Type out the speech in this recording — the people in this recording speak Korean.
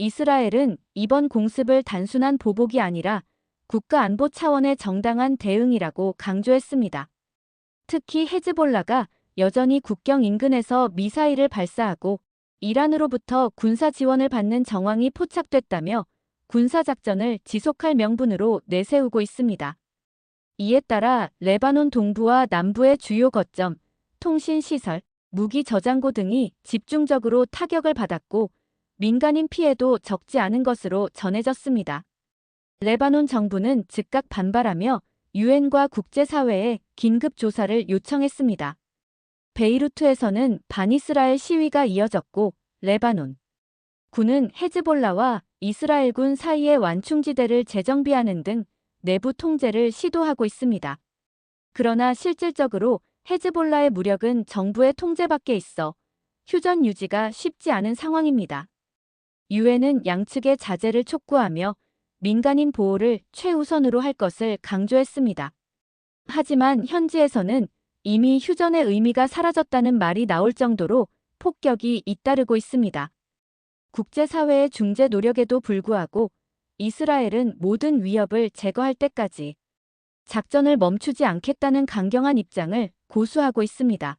이스라엘은 이번 공습을 단순한 보복이 아니라 국가 안보 차원의 정당한 대응이라고 강조했습니다. 특히 헤즈볼라가 여전히 국경 인근에서 미사일을 발사하고 이란으로부터 군사 지원을 받는 정황이 포착됐다며 군사작전을 지속할 명분으로 내세우고 있습니다. 이에 따라 레바논 동부와 남부의 주요 거점, 통신시설, 무기 저장고 등이 집중적으로 타격을 받았고 민간인 피해도 적지 않은 것으로 전해졌습니다. 레바논 정부는 즉각 반발하며 유엔과 국제사회에 긴급 조사를 요청했습니다. 베이루트에서는 반이스라엘 시위가 이어졌고 레바논 군은 헤즈볼라와 이스라엘군 사이의 완충지대를 재정비하는 등 내부 통제를 시도하고 있습니다. 그러나 실질적으로 헤즈볼라의 무력은 정부의 통제 밖에 있어 휴전 유지가 쉽지 않은 상황입니다. 유엔은 양측의 자제를 촉구하며 민간인 보호를 최우선으로 할 것을 강조했습니다. 하지만 현지에서는 이미 휴전의 의미가 사라졌다는 말이 나올 정도로 폭격이 잇따르고 있습니다. 국제사회의 중재 노력에도 불구하고 이스라엘은 모든 위협을 제거할 때까지 작전을 멈추지 않겠다는 강경한 입장을 고수하고 있습니다.